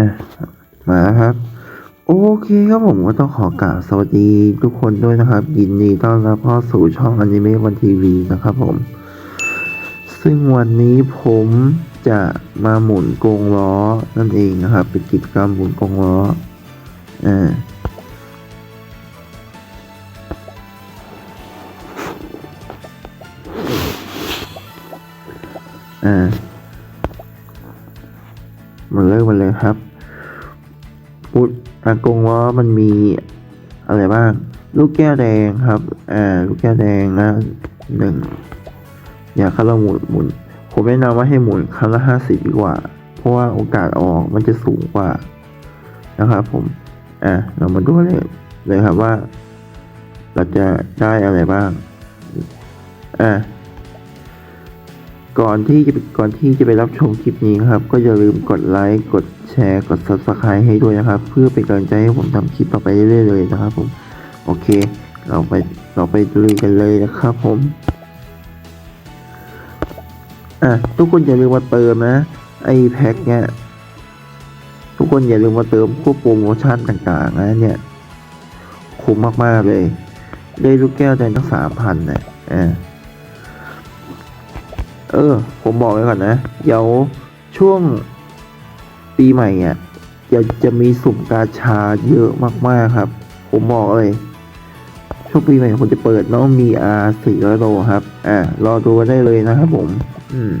อะมาแล้วครับ โอเคครับผมก็ต้องขอกราบสวัสดีทุกคนด้วยนะครับ ยินดีต้อนรับเข้าสู่ช่องอนิเมะวันทีวีนะครับผม ซึ่งวันนี้ผมจะมาหมุนกงล้อนั่นเองนะครับ เป็นกิจกรรมหมุนกงล้ออ่าอ่ามาเริ่มกันเลยครับ พุทธอากงล้อมันมีอะไรบ้าง ลูกแก้วแดงครับ อ่า ลูกแก้วแดงนะหนึ่งอยากครั้งละหมุนหมุน ผมแนะนำว่าให้หมุนครั้งละห้าสิบดีกว่า เพราะว่าโอกาสออกมันจะสูงกว่า นะครับผม อะเรามาดูเลยเลยครับว่า เราจะได้อะไรบ้าง อะก่อนที่จะก่อนที่จะไปรับชมคลิปนี้ครับ ก็อย่าลืมกดไลค์กด แชร์กด subscribe ให้ด้วยนะครับ เพื่อเป็นกำลังใจให้ผมทำคลิปต่อไปเรื่อยๆเลยนะครับผมโอเค เราไปเราไปลุยกันเลยนะครับผมอะทุกคนอย่าลืมมาเติมนะไอ้แพ็คเนี่ยทุกคนอย่าลืมมาเติมพวกโปรโมชั่นต่างๆนะเนี่ยคุ้มมากๆเลย ได้ลูกแก้วแดงทั้งสามพันเนี่ยอ่าเออ ผมบอกไว้ก่อนนะ เดี๋ยวช่วง ปีใหม่อะจะจะมีสุ่มกาชาเยอะมากๆครับ ผมบอกเลยช่วงปีใหม่ผมจะเปิดน้องมีอาสี่ร้อยโลครับ อ่ารอดูกันได้เลยนะครับผม อืม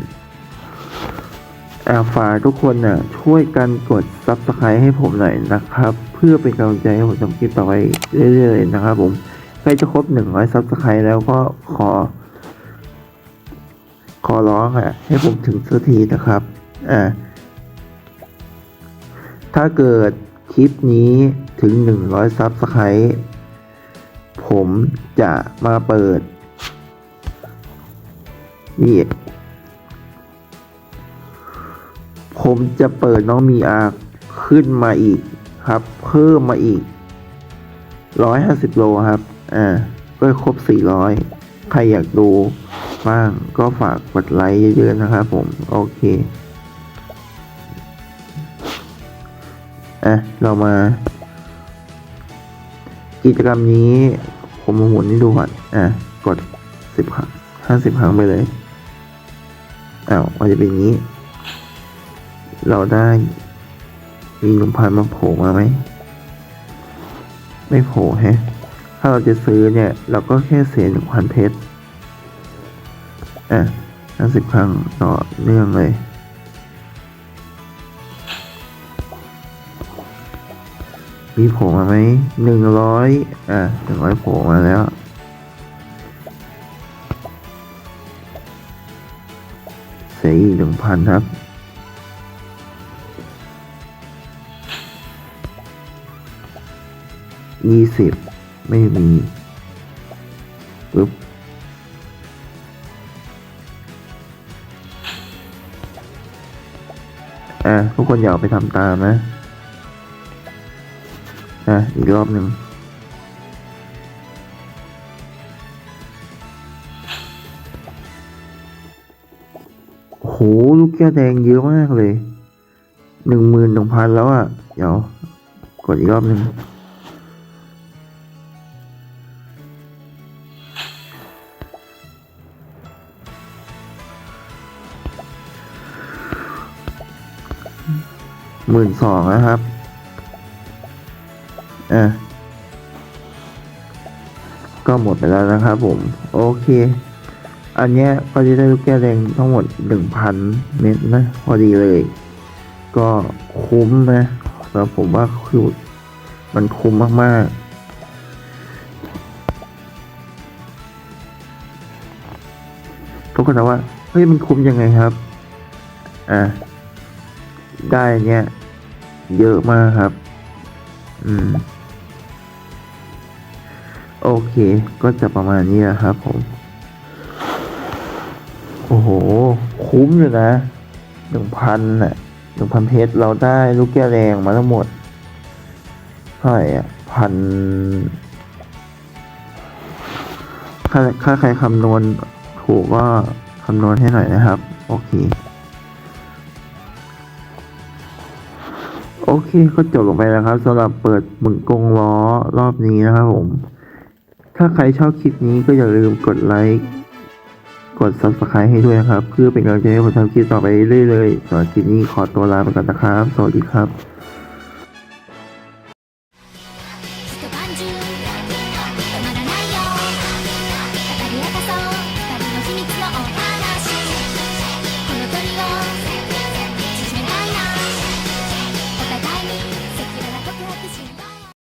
อาฝากทุกคนน่ะ ช่วยกันกด subscribe ให้ผมหน่อยนะครับ เพื่อเป็นกำลังใจให้ผมทำคลิปต่อไปเรื่อยๆนะครับผมใกล้จะครบหนึ่งร้อย subscribe แล้วก็ขอ ขอร้องอะ ให้ผมถึงสักทีนะครับ อ่า ถ้าเกิดคลิปนี้ถึง 100ซับสไครต์ผมจะมาเปิดนี่ผมจะเปิดน้องมีอาขึ้นมาอีกครับ เพิ่มมาอีก 150 โลครับ อ่า ก็ครบ 400 ใครอยากดูบ้างก็ฝากกดไลค์เยอะๆนะครับผม โอเค เรามา กิจกรรมนี้ผมมาหมุนให้ดูก่อนอะกดสิบครั้งห้าสิบครั้งไปเลยอ้าวมันจะเป็นอย่างนี้ เราได้มีหนุ่มพันมาโผล่มาไหมไม่โผล่แฮะถ้าเราจะซื้อเนี่ย เราก็แค่เสียหนึ่งพันเพชรอะห้าสิบครั้งต่อเนื่องเลย มีโผล่มาไหมหนึ่งร้อยอะหนึ่งร้อยโผล่มาแล้วเสียอีกหนึ่งพันครับยี่สิบไม่มีปึ๊บอะทุกคนอย่าเอาไปทำตามนะ อะอีกรอบหนึ่งโหลูกแก้วแดงเยอะมากเลยหนึ่งหมื่นหนึ่งพันแล้วอะ เดี๋ยว กดอีกรอบหนึ่งหมื่นสองนะครับ อะก็หมดไปแล้วนะครับผม โอเค อันเนี้ยก็จะได้ลูกแก้วแดงทั้งหมดหนึ่งพันเม็ดนะ พอดีเลย ก็คุ้มนะแล้วผมว่าคือมันคุ้มมาก ๆทุกคนถามว่า เฮ้ย มันคุ้มยังไงครับ อะได้เนี้ยเยอะมากครับ อืม โอเค ก็จะประมาณนี้นะครับผม โอ้โห คุ้มเลยนะหนึ่งพันน่ะหนึ่งพันเพชรเราได้ลูกแก้วแดงมาทั้งหมดเท่าไหร่อะพันถ้าถ้าใครคำนวณถูกก็คำนวณให้หน่อยนะครับ โอเค โอเคก็จบลงไปแล้วครับสำหรับเปิดหมุนกงล้อรอบนี้นะครับผม ถ้าใครชอบคลิปนี้ก็อย่าลืมกดไลค์ กด subscribe ให้ด้วยนะครับ เพื่อเป็นกำลังใจให้ผมทำคลิปต่อไปเรื่อยๆสำหรับคลิปนี้ขอตัวลาไปก่อนนะครับ สวัสดีครับ